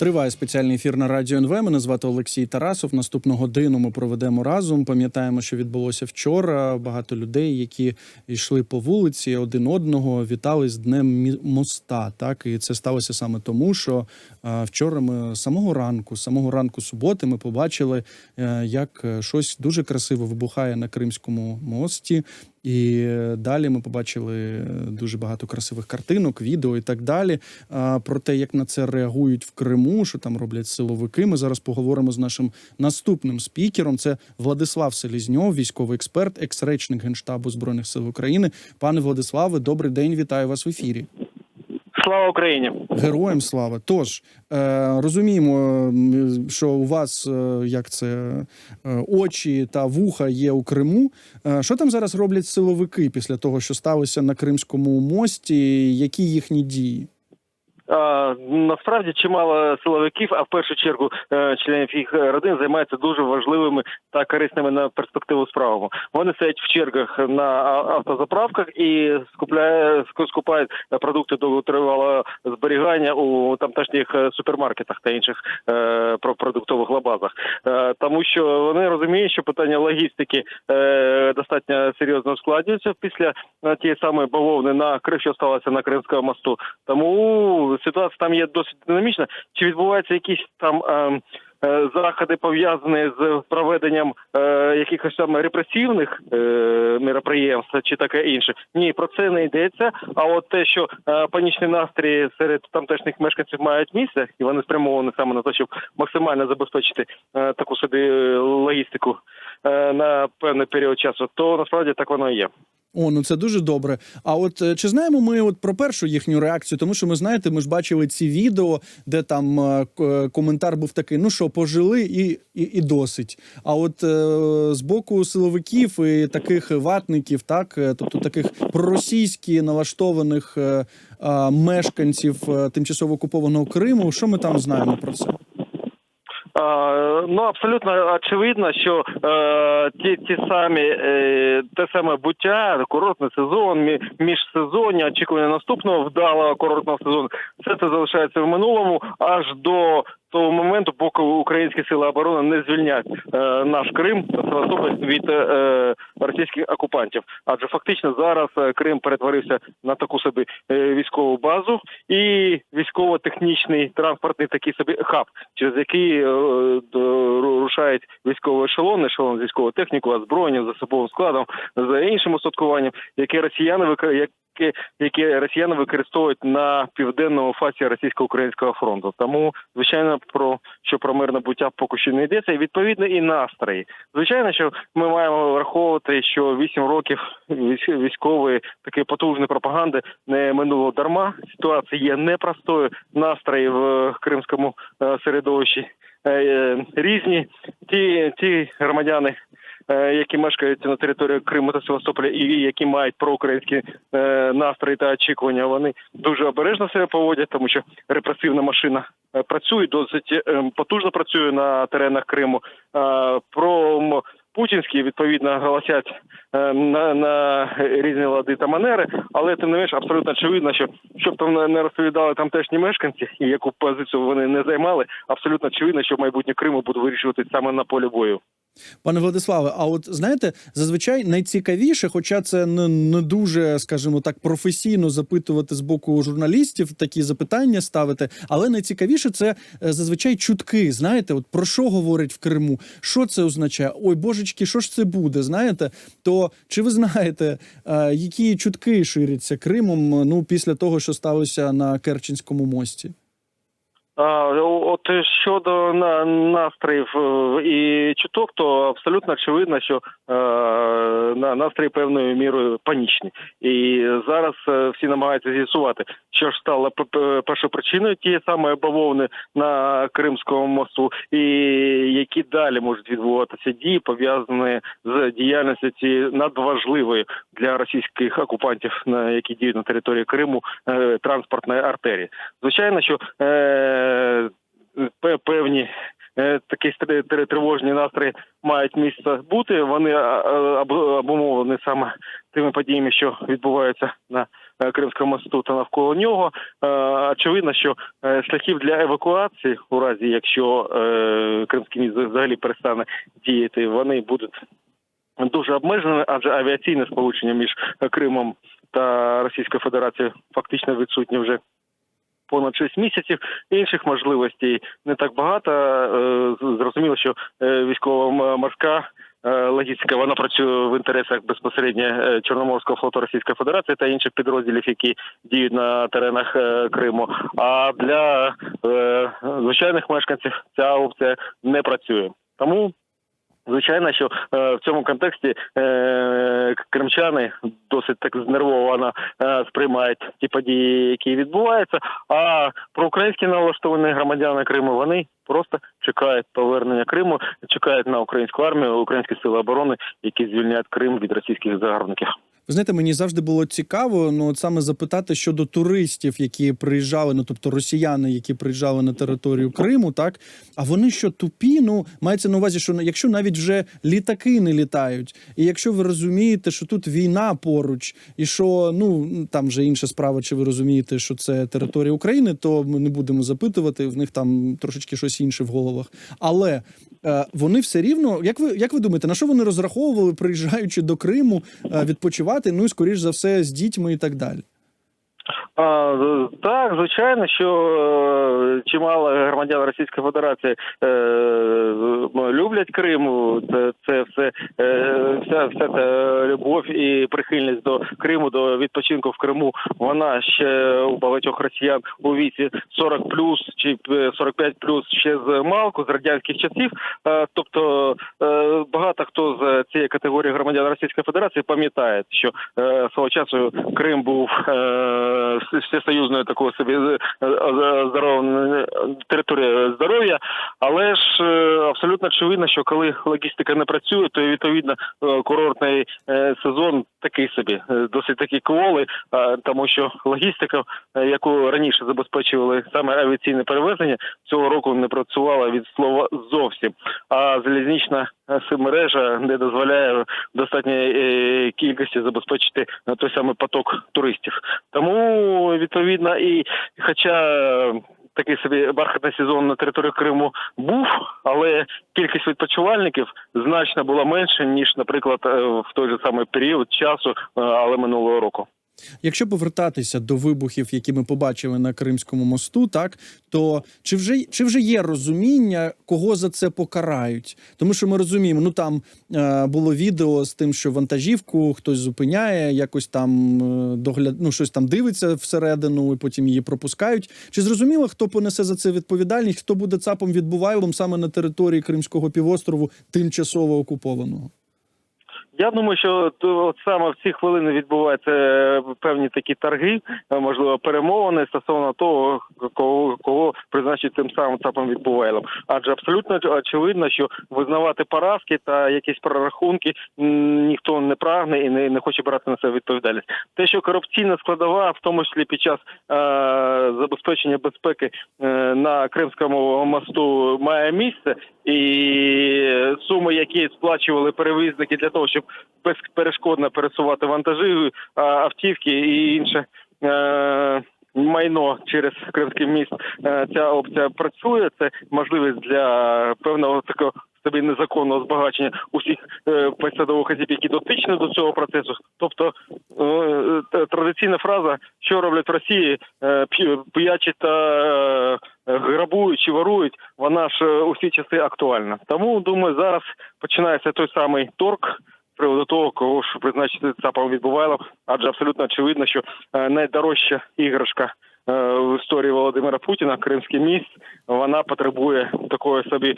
Триває спеціальний ефір на радіо НВ. Мене звати Олексій Тарасов. Наступну годину ми проведемо разом. Пам'ятаємо, що відбулося вчора. Багато людей, які йшли по вулиці, один одного вітали з днем моста. Так і це сталося саме тому, що е, вчора ми самого ранку, самого ранку суботи, ми побачили, е, як щось дуже красиво вибухає на Кримському мості. І е, далі ми побачили е, дуже багато красивих картинок, відео і так далі. А, Про те, як на це реагують в Криму, що там роблять силовики. Ми зараз поговоримо з нашим наступним спікером. Це Владислав Селізньов, військовий експерт, екс-речник генштабу збройних сил України. Пане Владиславе, добрий день, вітаю вас в ефірі. Слава Україні! Героям слава. Тож е, розуміємо, що у вас е, як це е, очі та вуха є у Криму. Що там зараз роблять силовики після того, що сталося на Кримському мості? Які їхні дії? Насправді чимало силовиків, а в першу чергу е, членів їх родин займаються дуже важливими та корисними на перспективу справами. Вони стоять в чергах на автозаправках і скупляє ску- скупають продукти довготривалого зберігання у тамтешніх е, супермаркетах та інших е, про- продуктових лабазах, Е, тому що вони розуміють, що питання логістики е, достатньо серйозно складюється після е, тієї самої бавовни на крив, що сталося на Кримському мосту. Тому ситуація там є досить динамічна. Чи відбуваються якісь там е, е, заходи пов'язані з проведенням е, якихось там репресивних е, мероприємств чи таке інше? Ні, про це не йдеться. А от те, що е, панічні настрої серед тамтешніх мешканців мають місце, і вони спрямовані саме на те, щоб максимально забезпечити е, таку собі е, логістику е, на певний період часу, то насправді так воно і є. О, ну це дуже добре. А от е, чи знаємо ми от про першу їхню реакцію? Тому що ми знаєте, ми ж бачили ці відео, де там е, е, коментар був такий: ну що, пожили і, і, і досить. А от з боку силовиків і таких ватників, так тобто таких проросійськи налаштованих мешканців тимчасово окупованого Криму, що ми там знаємо про це? Ну абсолютно очевидно, що е, ті, ті самі е, те саме буття, курортний сезон, мі- міжсезоння, очікування наступного вдалого курортного сезону, все це залишається в минулому аж до того моменту, поки українські сили оборони не звільнять е, наш Крим Севастополь від е, російських окупантів. Адже фактично зараз е, Крим перетворився на таку собі е, військову базу і військово-технічний транспортний такий собі хаб, через який е, рушають військові ешелони, ешелон з військовою технікою, озброєнням, засобовим складом, за іншим устаткуванням, яке росіяни викра- як яке, яке росіяни використовують на південному фасі російсько-українського фронту. Тому, звичайно, про що про мирне буття поки що не йдеться, і відповідно і настрої. Звичайно, що ми маємо враховувати, що вісім років військ- військової такої потужної пропаганди не минуло дарма. Ситуація є непростою. Настрої в кримському е, середовищі е, різні. Ті, ті громадяни які мешкають на території Криму та Севастополя і які мають проукраїнські е, настрої та очікування, вони дуже обережно себе поводять, тому що репресивна машина е, працює досить е, потужно працює на теренах Криму. Е, Про путінські відповідно голосять е, на, на різні лади та манери, але тим не менш абсолютно очевидно, що щоб там не розповідали тамтешні мешканці і яку позицію вони не займали, абсолютно очевидно, що майбутнє Криму буде вирішувати саме на полі бою. Пане Владиславе, а от знаєте, зазвичай найцікавіше, хоча це не, не дуже, скажімо так, професійно запитувати з боку журналістів, такі запитання ставити, але найцікавіше це е, зазвичай чутки. Знаєте, от про що говорять в Криму? Що це означає? Ой, божечки, що ж це буде? Знаєте, то чи ви знаєте, е, які чутки ширяться Кримом ну після того, що сталося на Керченському мості? От щодо на настроїв і чуток, то абсолютно очевидно, що е, на настрої певною мірою панічні. І зараз е, всі намагаються з'ясувати, що ж стало п- п- першопричиною тієї самої бавовни на Кримському мосту, і які далі можуть відбуватися дії, пов'язані з діяльністю цієї надважливої для російських окупантів, на які діють на території Криму, е, транспортної артерії. Звичайно, що певні е, такі тривожні настрої мають місце бути. Вони обумовлені саме тими подіями, що відбуваються на е, Кримського мосту та навколо нього. Е, Очевидно, що е, шляхів для евакуації, у разі якщо е, Кримський міст взагалі перестане діяти, вони будуть дуже обмежені, адже авіаційне сполучення між Кримом та Російською Федерацією фактично відсутнє вже понад 6 місяців. Інших можливостей не так багато. Е, Зрозуміло, що е, військово-морська е, логістика вона працює в інтересах безпосередньо Чорноморського флоту Російської Федерації та інших підрозділів, які діють на теренах Криму. А для звичайних мешканців ця опція не працює. Тому Звичайно, що е, в цьому контексті е, кримчани досить так знервовано е, сприймають ті події, які відбуваються. А проукраїнські налаштовані громадяни Криму вони просто чекають повернення Криму, чекають на українську армію, українські сили оборони, які звільняють Крим від російських загарбників. Ви знаєте, мені завжди було цікаво, ну от саме запитати щодо туристів, які приїжджали, ну тобто росіяни, які приїжджали на територію Криму, так а вони що тупі? Ну мається на увазі, що якщо навіть вже літаки не літають, і якщо ви розумієте, що тут війна поруч, і що ну там вже інша справа, чи ви розумієте, що це територія України, то ми не будемо запитувати. В них там трошечки щось інше в головах. Але е, вони все рівно, як ви як ви думаєте, на що вони розраховували, приїжджаючи до Криму е, відпочивати? Ну і скоріш за все з дітьми і так далі. А, так, звичайно, що е, чимало громадян Російської Федерації е, люблять Крим. Це, це все е, вся, вся ця любов і прихильність до Криму, до відпочинку в Криму. Вона ще у багатьох росіян у віці 40 плюс чи е, 45 плюс ще з малку з радянських часів. Е, тобто е, багато хто з цієї категорії громадян Російської Федерації пам'ятає, що е, свого часу Крим був е, всесоюзною такою собі е, е, здоровою територією здоров'я, але ж е, абсолютно очевидно, що коли логістика не працює, то відповідно курортний сезон такий собі, досить такі кволи, тому що логістика, яку раніше забезпечували саме авіаційне перевезення, цього року не працювала від слова зовсім. А залізнична мережа не дозволяє достатньої кількості забезпечити той самий поток туристів. Тому відповідно і хоча. е, Такий собі бархатний сезон на території Криму був, але кількість відпочивальників значно була менше ніж, наприклад, е, в той же самий період часу, е, але минулого року. Якщо повертатися до вибухів, які ми побачили на Кримському мосту, так то чи вже чи вже є розуміння, кого за це покарають? Тому що ми розуміємо, ну там е, було відео з тим, що вантажівку хтось зупиняє, якось там е, догляд, ну щось там дивиться всередину, і потім її пропускають. Чи зрозуміло, хто понесе за це відповідальність? Хто буде цапом відбувайлом саме на території Кримського півострову, тимчасово окупованого? Я думаю, що от саме в ці хвилини відбуваються е, певні такі торги, е, можливо, перемовини стосовно того, кого кого призначить тим самим ЦАПом відбувайлом. Адже абсолютно оч- очевидно, що визнавати поразки та якісь прорахунки ніхто не прагне і не, не хоче брати на себе відповідальність. Те, що корупційна складова, в тому числі під час е, забезпечення безпеки е, на Кримському мосту, має місце, і суми, які сплачували перевізники для того, щоб безперешкодно пересувати вантажі, а, автівки і інше. Е- Майно через Кримський міст е, ця опція працює. Це можливість для певного такого собі незаконного збагачення усіх е, посадових осіб, які дотичні до цього процесу. Тобто е, е, традиційна фраза, що роблять в Росії, е, п'ю- та е, грабують чи ворують, вона ж е, у всі часи актуальна. Тому думаю, зараз починається той самий торг. Приводу того, кого ж призначити ЦАПом відбувало, адже абсолютно очевидно, що е, найдорожча іграшка в історії Володимира Путіна, Кримський міст, вона потребує такої собі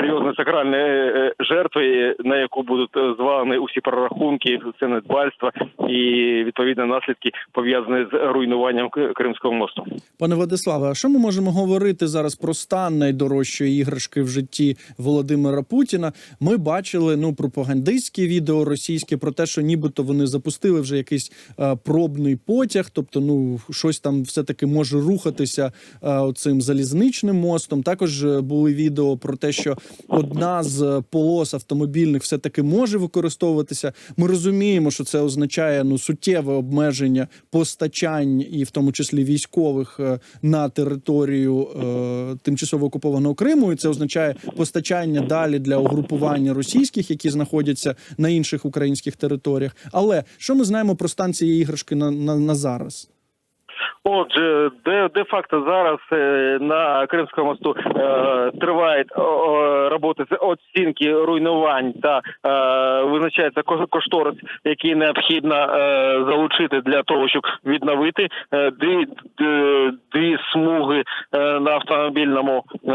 серйозної сакральної е, жертви, на яку будуть е, звалені усі прорахунки, все недбальство і відповідно наслідки пов'язані з руйнуванням Кримського мосту. Пане Владиславе, а що ми можемо говорити зараз про стан найдорожчої іграшки в житті Володимира Путіна? Ми бачили ну пропагандистські відео російські про те, що нібито вони запустили вже якийсь е, пробний потяг, тобто, ну щось там все таки може рухатися е, цим залізничним мостом. Також е, були відео про те, що одна з е, полос автомобільних все таки може використовуватися. Ми розуміємо, що це означає ну суттєве обмеження постачань, і в тому числі військових на територію тимчасово окупованого Криму. І це означає постачання далі для угрупування російських, які знаходяться на інших українських територіях. Але що ми знаємо про станції іграшки на, на, на зараз? Отже, де, де факто зараз е, на Кримському мосту е, тривають о, роботи з оцінки руйнувань та е, визначається ко- кошторис, який необхідно е, залучити для того, щоб відновити е, дві, дві смуги е, на автомобільному е,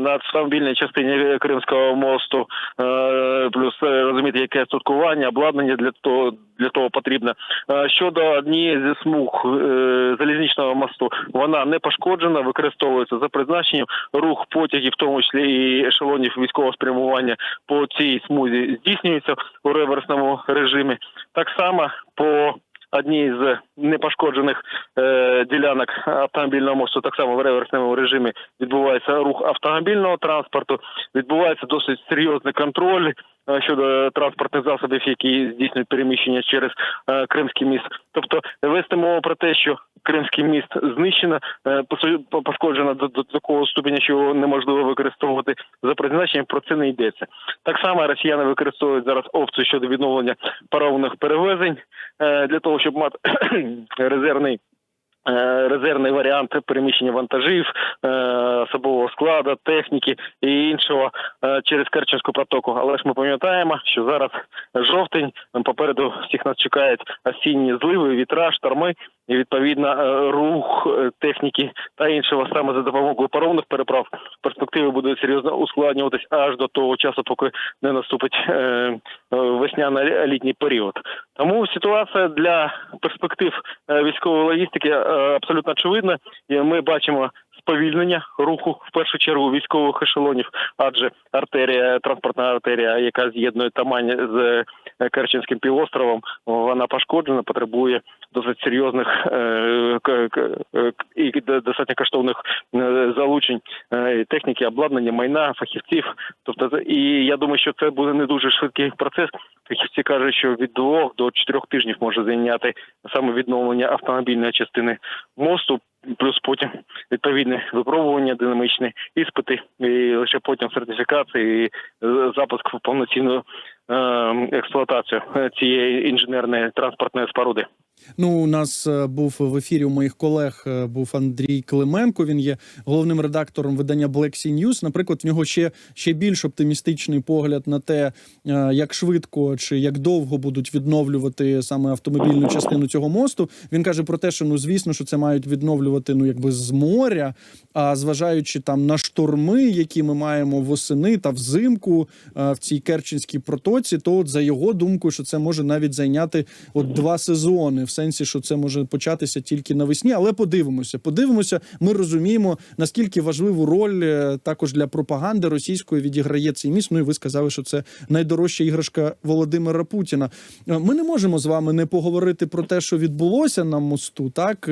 на автомобільній частині Кримського мосту. Е, плюс е, розуміти, яке статкування, обладнання для того для того потрібно. Е, Щодо однієї зі смуг е, залізничного мосту, вона не пошкоджена, використовується за призначенням. Рух потягів, в тому числі і ешелонів військового спрямування по цій смузі здійснюється у реверсному режимі. Так само по одній з непошкоджених е, ділянок автомобільного мосту, так само в реверсному режимі відбувається рух автомобільного транспорту. Відбувається досить серйозний контроль щодо транспортних засобів, які здійснюють переміщення через е, Кримський міст. Тобто вести мову про те, що Кримський міст знищено, е, пошкоджено до, такого ступеня, що його неможливо використовувати за призначенням. Про це не йдеться. Так само росіяни використовують зараз опцію щодо відновлення паромних перевезень е, для того, щоб мати резервний. Е, Резервний варіант переміщення вантажів, е, особового складу, техніки і іншого е, через Керченську протоку. Але ж ми пам'ятаємо, що зараз жовтень попереду всіх нас чекають осінні зливи, вітра, шторми, і відповідно рух техніки та іншого саме за допомогою паромних переправ перспективи будуть серйозно ускладнюватись аж до того часу, поки не наступить весняно-літній період. Тому ситуація для перспектив військової логістики абсолютно очевидна. І ми бачимо сповільнення руху в першу чергу військових ешелонів, адже артерія, транспортна артерія, яка з'єднує Тамань з е, Керченським півостровом, вона пошкоджена, потребує досить серйозних е, е, і достатньо коштовних е, залучень е, техніки, обладнання, майна, фахівців. Тобто, і я думаю, що це буде не дуже швидкий процес. Фахівці кажуть, що від двох до чотирьох тижнів може зайняти саме відновлення автомобільної частини мосту. Плюс потім відповідне випробування, динамічне, іспити, і лише потім сертифікація і е, запуск в повноцінну е, експлуатацію е, цієї інженерної транспортної споруди. Ну, у нас е, був в ефірі у моїх колег е, був Андрій Клименко. Він є головним редактором видання Black Sea News. Наприклад, в нього ще ще більш оптимістичний погляд на те, е, як швидко чи як довго будуть відновлювати саме автомобільну частину цього мосту. Він каже про те, що ну звісно, що це мають відновлювати ну якби з моря. А зважаючи там на шторми, які ми маємо восени та взимку в цій Керченській протоці, то от за його думкою, що це може навіть зайняти от два сезони, в сенсі, що це може початися тільки навесні. Але подивимося, подивимося. Ми розуміємо наскільки важливу роль е, також для пропаганди російської відіграє цей міст. Ну і ви сказали, що це найдорожча іграшка Володимира Путіна. Е, Ми не можемо з вами не поговорити про те, що відбулося на мосту. Так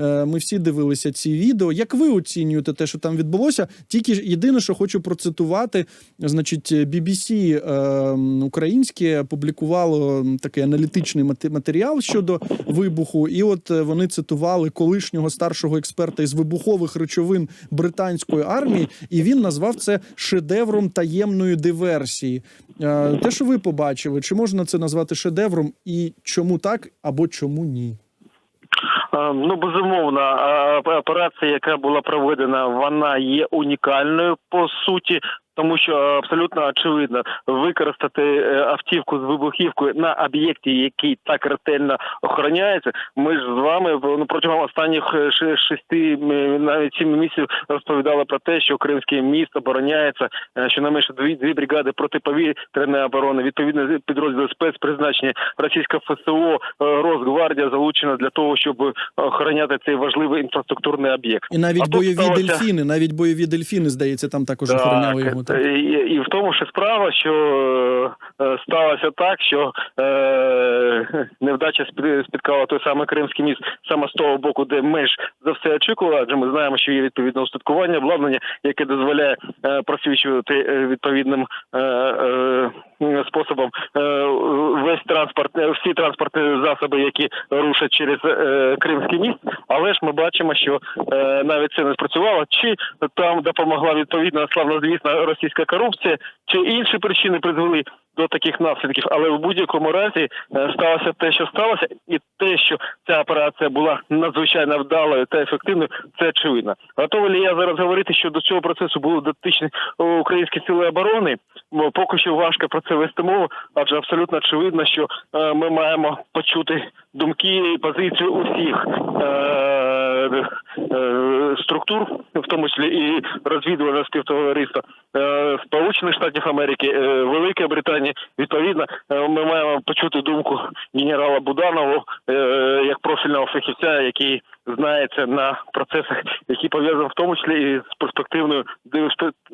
Е, ми всі дивилися ці відео. Як ви оцінюєте те, що там відбулося? Тільки єдине, що хочу процитувати, значить, BBC е, українське публікувало такий аналітичний матеріал щодо вибуху, і от е, вони цитували колишнього старшого експерта із вибухових речовин британської армії, і він назвав це шедевром таємної диверсії. Е, Те, що ви побачили, чи можна це назвати шедевром, і чому так або чому ні? Е, Ну безумовно, операція, яка була проведена, вона є унікальною по суті. Тому що абсолютно очевидно використати е, автівку з вибухівкою на об'єкті, який так ретельно охороняється. Ми ж з вами ну, протягом останніх е, шести навіть сім місяців розповідали про те, що Кримський міст обороняється, е, щонайменше дві дві бригади протиповітряної оборони, відповідно підрозділи спецпризначення російська ФСО, е, Росгвардія залучена для того, щоб охороняти цей важливий інфраструктурний об'єкт. І навіть А бойові сталося- дельфіни, навіть бойові дельфіни, здається, там також Так, охороняли його. Так. І, і в тому ж справа, що е, сталося так, що е, невдача спі- спіткала той самий Кримський міст саме з того боку, де менш за все очікували, адже ми знаємо, що є відповідне устаткування, обладнання, яке дозволяє е, просвічувати е, відповідним е, е, способом е, весь транспорт, е, всі транспортні засоби, які рушать через е, Кримський міст. Але ж ми бачимо, що навіть це не спрацювало. Чи там допомогла відповідна славнозвісна російська корупція, чи інші причини призвели до таких наслідків. Але в будь-якому разі е, сталося те, що сталося, і те, що ця операція була надзвичайно вдалою та ефективною, це очевидно. Готовий ли я зараз говорити, що до цього процесу були дотичні українські сили оборони? Поки що важко про це вести мову, адже абсолютно очевидно, що е, ми маємо почути думки і позицію усіх е, е, структур, в тому числі і розвідувального співтовариства е, Сполучених Штатів Америки, е, Великої Британії. Відповідно, е, ми маємо почути думку генерала Буданова е, як профільного фахівця, який знається на процесах, які пов'язані в тому числі і з перспективною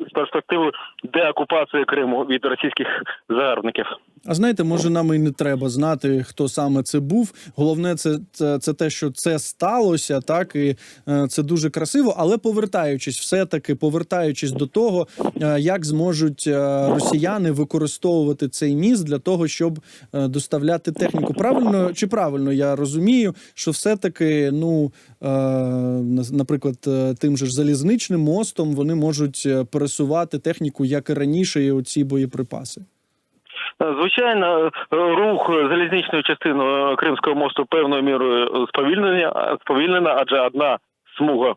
з перспективою деокупації Криму від російських загарбників. А знаєте, може нам і не треба знати, хто саме це був. Головне, це, це, це те, що це сталося, так і е, це дуже красиво. Але повертаючись, все таки повертаючись до того, е, як зможуть е, росіяни використовувати цей міст для того, щоб доставляти техніку. Правильно чи правильно я розумію, що все таки, ну наприклад, тим же ж залізничним мостом вони можуть пересувати техніку, як і раніше, і оці боєприпаси. Звичайно, рух залізничної частини е, Кримського мосту певною мірою сповільнення, сповільнена, адже одна смуга.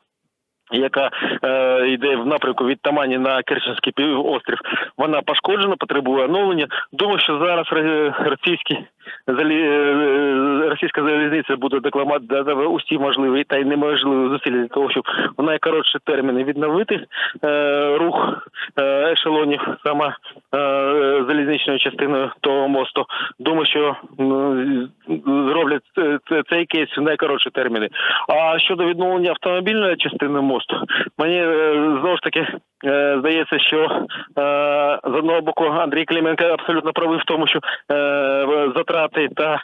Яка е, йде в напрямку від Тамані на Керченський півострів, вона пошкоджена, потребує оновлення. Думаю, що зараз російські залі... е, російська залізниця буде докламати усі можливі та й неможливі зусилля для того, щоб в найкоротші терміни відновити е, рух е, ешелонів саме е, залізничною частиною того мосту. Думаю, що зроблять це- це- цей кейс в найкоротші терміни. А щодо відновлення автомобільної частини мосту, мені е, знову ж таки е, здається, що е, з одного боку Андрій Клименко абсолютно правий в тому, що затрати та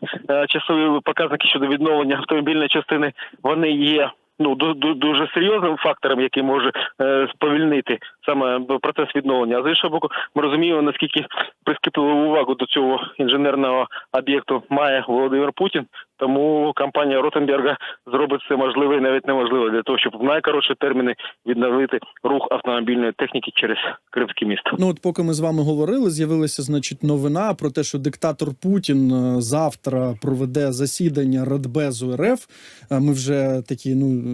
часові показники щодо відновлення автомобільної частини вони є. Ну ду- ду- дуже серйозним фактором, який може е, сповільнити саме процес відновлення. А з іншого боку, ми розуміємо наскільки прискіпливу увагу до цього інженерного об'єкту має Володимир Путін. Тому компанія Ротенберга зробить все можливе і навіть неможливе для того, щоб в найкоротші терміни відновити рух автомобільної техніки через Кримський міст. Ну, от поки ми з вами говорили, з'явилася значить новина про те, що диктатор Путін е, завтра проведе засідання Радбезу РФ. Е, Ми вже такі, ну е,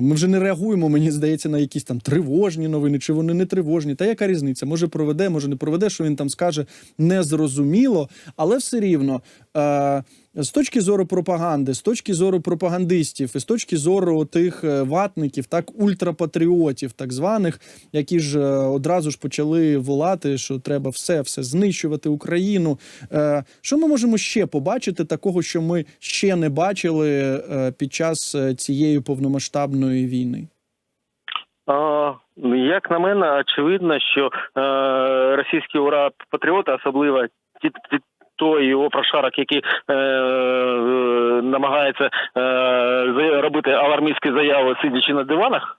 ми вже не реагуємо. Мені здається, на якісь там тривожні новини, чи вони не тривожні. Та яка різниця? Може проведе, може не проведе, що він там скаже, незрозуміло, але все рівно. Е, з точки зору пропаганди, з точки зору пропагандистів, і з точки зору тих е, ватників, так ультрапатріотів, так званих, які ж е, одразу ж почали волати, що треба все, все знищувати Україну. Що ми можемо ще побачити, такого, що ми ще не бачили під час цієї повномасштабної війни? Ну, як на мене, очевидно, що російські ура патріоти, особливо ті, ті той його прошарок, який е, е, намагається е, робити алармістські заяви, сидячи на диванах.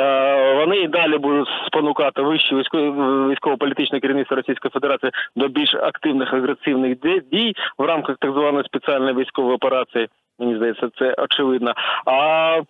е, Вони і далі будуть спонукати вище військово- військово-політичне керівництво Російської Федерації до більш активних агресивних дій- в рамках так званої спеціальної військової операції. Мені здається, це очевидно. А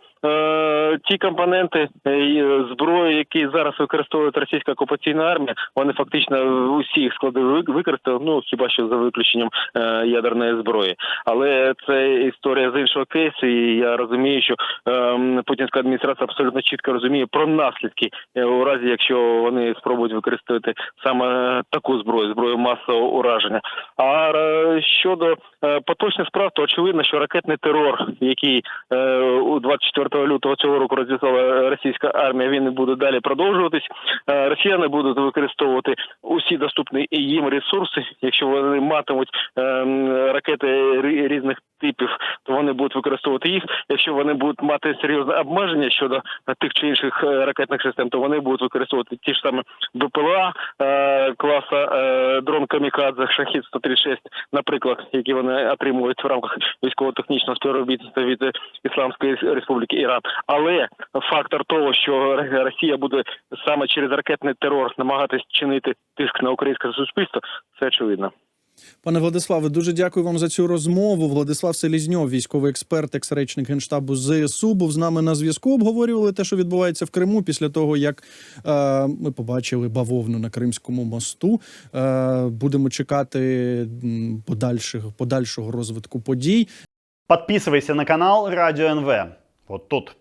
ті компоненти е, зброї, які зараз використовує російська окупаційна армія, вони фактично усі їх склади ви- використали, ну хіба що за виключенням е, ядерної зброї. Але це історія з іншого кейсу, і я розумію, що е, путінська адміністрація абсолютно чітко розуміє про наслідки е, у разі, якщо вони спробують використовувати саме таку зброю, зброю масового ураження. А е, щодо е, поточних справ, то очевидно, що ракетний терор, який е, у 24 25 лютого цього року розв'язала російська армія. Він буде далі продовжуватись. Е, Росіяни будуть використовувати усі доступні їм ресурси. Якщо вони матимуть ем, ракети різних типів, то вони будуть використовувати їх. Якщо вони будуть мати серйозне обмеження щодо тих чи інших е, ракетних систем, то вони будуть використовувати ті ж саме БПЛА е, класа е, дрон Камікадзе Шахід 136 наприклад, які вони отримують в рамках військово-технічного співробітництва від е, Ісламської Республіки Іран. Але фактор того, що Росія буде саме через ракетний терор намагатись чинити тиск на українське суспільство, це очевидно. Пане Владиславе, дуже дякую вам за цю розмову. Владислав Селізньов, військовий експерт, екс-речник генштабу ЗСУ, був з нами на зв'язку. Обговорювали те, що відбувається в Криму після того, як е, ми побачили бавовну на Кримському мосту. Е, будемо чекати подальших подальшого розвитку подій. Подписывайся на канал Радио НВ. Вот тут.